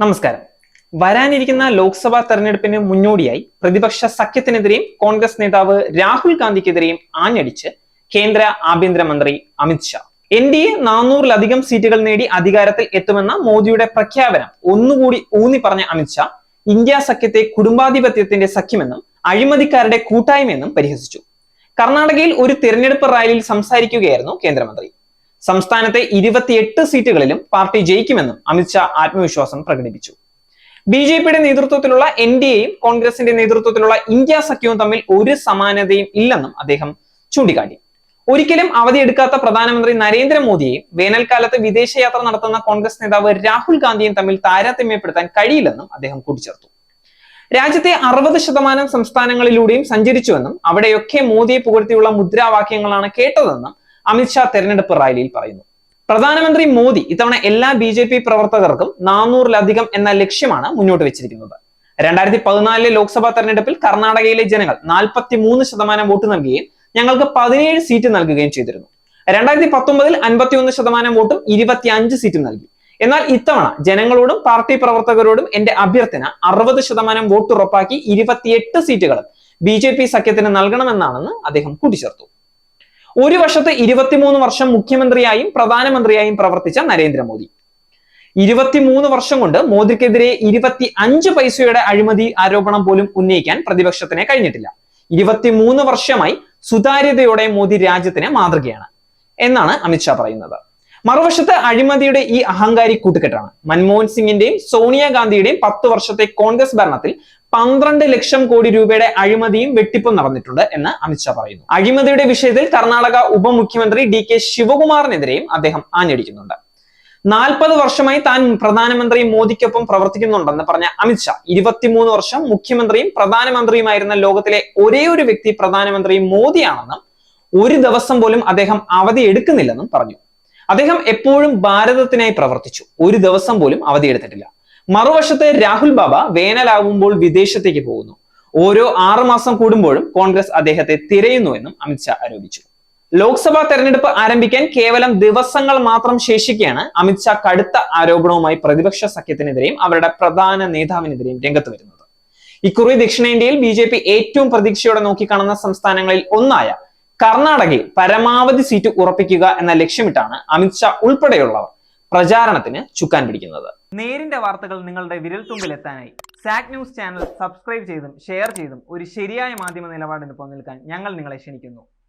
നമസ്കാരം. വരാനിരിക്കുന്ന ലോക്സഭാ തെരഞ്ഞെടുപ്പിന് മുന്നോടിയായി പ്രതിപക്ഷ സഖ്യത്തിനെതിരെയും കോൺഗ്രസ് നേതാവ് രാഹുൽ ഗാന്ധിക്കെതിരെയും ആഞ്ഞടിച്ച് കേന്ദ്ര ആഭ്യന്തരമന്ത്രി അമിത്ഷാ എൻ ഡി എ നാനൂറിലധികം സീറ്റുകൾ നേടി അധികാരത്തിൽ എത്തുമെന്ന മോദിയുടെ പ്രഖ്യാപനം ഒന്നുകൂടി ഊന്നി പറഞ്ഞ അമിത്ഷാ ഇന്ത്യ സഖ്യത്തെ കുടുംബാധിപത്യത്തിന്റെ സഖ്യമെന്നും അഴിമതിക്കാരുടെ കൂട്ടായ്മയെന്നും പരിഹസിച്ചു. കർണാടകയിൽ ഒരു തിരഞ്ഞെടുപ്പ് റാലിയിൽ സംസാരിക്കുകയായിരുന്നു കേന്ദ്രമന്ത്രി. സംസ്ഥാനത്തെ ഇരുപത്തിയെട്ട് സീറ്റുകളിലും പാർട്ടി ജയിക്കുമെന്നും അമിത്ഷാ ആത്മവിശ്വാസം പ്രകടിപ്പിച്ചു. ബി ജെ പിയുടെ നേതൃത്വത്തിലുള്ള എൻ ഡി എയും കോൺഗ്രസിന്റെ നേതൃത്വത്തിലുള്ള ഇന്ത്യ സഖ്യവും തമ്മിൽ ഒരു സമാനതയും ഇല്ലെന്നും അദ്ദേഹം ചൂണ്ടിക്കാട്ടി. ഒരിക്കലും അവധിയെടുക്കാത്ത പ്രധാനമന്ത്രി നരേന്ദ്രമോദിയെയും വേനൽക്കാലത്ത് വിദേശയാത്ര നടത്തുന്ന കോൺഗ്രസ് നേതാവ് രാഹുൽ ഗാന്ധിയും തമ്മിൽ താരതമ്യപ്പെടുത്താൻ കഴിയില്ലെന്നും അദ്ദേഹം കൂട്ടിച്ചേർത്തു. രാജ്യത്തെ അറുപത് ശതമാനം സംസ്ഥാനങ്ങളിലൂടെയും സഞ്ചരിച്ചുവെന്നും അവിടെയൊക്കെ മോദിയെ പുകഴ്ത്തിയുള്ള മുദ്രാവാക്യങ്ങളാണ് കേട്ടതെന്നും അമിത്ഷാ തെരഞ്ഞെടുപ്പ് റാലിയിൽ പറയുന്നു. പ്രധാനമന്ത്രി മോദി ഇത്തവണ എല്ലാ ബി ജെ പി പ്രവർത്തകർക്കും നാനൂറിലധികം എന്ന ലക്ഷ്യമാണ് മുന്നോട്ട് വെച്ചിരിക്കുന്നത്. രണ്ടായിരത്തി പതിനാലിലെ ലോക്സഭാ തെരഞ്ഞെടുപ്പിൽ കർണാടകയിലെ ജനങ്ങൾ നാൽപ്പത്തി മൂന്ന് ശതമാനം വോട്ട് നൽകുകയും ഞങ്ങൾക്ക് പതിനേഴ് സീറ്റ് നൽകുകയും ചെയ്തിരുന്നു. രണ്ടായിരത്തി പത്തൊമ്പതിൽ അൻപത്തിയൊന്ന് ശതമാനം വോട്ടും ഇരുപത്തി അഞ്ച് സീറ്റും നൽകി. എന്നാൽ ഇത്തവണ ജനങ്ങളോടും പാർട്ടി പ്രവർത്തകരോടും എന്റെ അഭ്യർത്ഥന അറുപത് ശതമാനം വോട്ട് ഉറപ്പാക്കി ഇരുപത്തിയെട്ട് സീറ്റുകളും ബി ജെ പി സഖ്യത്തിന് നൽകണമെന്നാണെന്ന് അദ്ദേഹം കൂട്ടിച്ചേർത്തു. ഒരു വർഷത്തെ ഇരുപത്തിമൂന്ന് വർഷം മുഖ്യമന്ത്രിയായും പ്രധാനമന്ത്രിയായും പ്രവർത്തിച്ച നരേന്ദ്രമോദി. ഇരുപത്തിമൂന്ന് വർഷം കൊണ്ട് മോദിക്കെതിരെ ഇരുപത്തി അഞ്ച് പൈസയുടെ അഴിമതി ആരോപണം പോലും ഉന്നയിക്കാൻ പ്രതിപക്ഷത്തിന് കഴിഞ്ഞിട്ടില്ല. ഇരുപത്തിമൂന്ന് വർഷമായി സുതാര്യതയോടെ മോദി രാജ്യത്തിന് മാതൃകയാണ് എന്നാണ് അമിത്ഷാ പറയുന്നത്. മറുവശത്ത് അഴിമതിയുടെ ഈ അഹങ്കാരി കൂട്ടുകെട്ടാണ്. മൻമോഹൻ സിംഗിന്റെയും സോണിയാഗാന്ധിയുടെയും പത്ത് വർഷത്തെ കോൺഗ്രസ് ഭരണത്തിൽ പന്ത്രണ്ട് ലക്ഷം കോടി രൂപയുടെ അഴിമതിയും വെട്ടിപ്പും നടന്നിട്ടുണ്ട് എന്ന് അമിത്ഷാ പറയുന്നു. അഴിമതിയുടെ വിഷയത്തിൽ കർണാടക ഉപമുഖ്യമന്ത്രി ഡി കെ ശിവകുമാറിനെതിരെയും അദ്ദേഹം ആഞ്ഞടിക്കുന്നുണ്ട്. നാൽപ്പത് വർഷമായി താൻ പ്രധാനമന്ത്രി മോദിക്കൊപ്പം പ്രവർത്തിക്കുന്നുണ്ടെന്ന് പറഞ്ഞ അമിത്ഷാ ഇരുപത്തിമൂന്ന് വർഷം മുഖ്യമന്ത്രിയും പ്രധാനമന്ത്രിയുമായിരുന്ന ലോകത്തിലെ ഒരേ ഒരു വ്യക്തി പ്രധാനമന്ത്രി മോദിയാണെന്നും ഒരു ദിവസം പോലും അദ്ദേഹം അവധി എടുക്കുന്നില്ലെന്നും പറഞ്ഞു. അദ്ദേഹം എപ്പോഴും ഭാരതത്തിനായി പ്രവർത്തിച്ചു. ഒരു ദിവസം പോലും അവധി എടുത്തിട്ടില്ല. മറുവശത്ത് രാഹുൽ ബാബ വേനലാകുമ്പോൾ വിദേശത്തേക്ക് പോകുന്നു. ഓരോ ആറു മാസം കൂടുമ്പോഴും കോൺഗ്രസ് അദ്ദേഹത്തെ തിരയുന്നു എന്നും അമിത്ഷാ ആരോപിച്ചു. ലോക്സഭാ തെരഞ്ഞെടുപ്പ് ആരംഭിക്കാൻ കേവലം ദിവസങ്ങൾ മാത്രം ശേഷിക്കെയാണ് അമിത്ഷാ കടുത്ത ആരോപണവുമായി പ്രതിപക്ഷ സഖ്യത്തിനെതിരെയും അവരുടെ പ്രധാന നേതാവിനെതിരെയും രംഗത്ത് വരുന്നത്. ഇക്കുറി ദക്ഷിണേന്ത്യയിൽ ബി ജെ പി ഏറ്റവും പ്രതീക്ഷയോടെ നോക്കിക്കാണുന്ന സംസ്ഥാനങ്ങളിൽ ഒന്നായ കർണാടകയിൽ പരമാവധി സീറ്റ് ഉറപ്പിക്കുക എന്ന ലക്ഷ്യമിട്ടാണ് അമിത്ഷാ ഉൾപ്പെടെയുള്ളവർ പ്രചാരണത്തിന് ചുക്കാൻ പിടിക്കുന്നത്. നേരിന്റെ വാർത്തകൾ നിങ്ങളുടെ വിരൽത്തുമ്പിൽ എത്താനായി സാക് ന്യൂസ് ചാനൽ സബ്സ്ക്രൈബ് ചെയ്തും ഷെയർ ചെയ്തും ഒരു ശരിയായ മാധ്യമ നിലപാടിന് നിൽക്കാൻ ഞങ്ങൾ നിങ്ങളെ ക്ഷണിക്കുന്നു.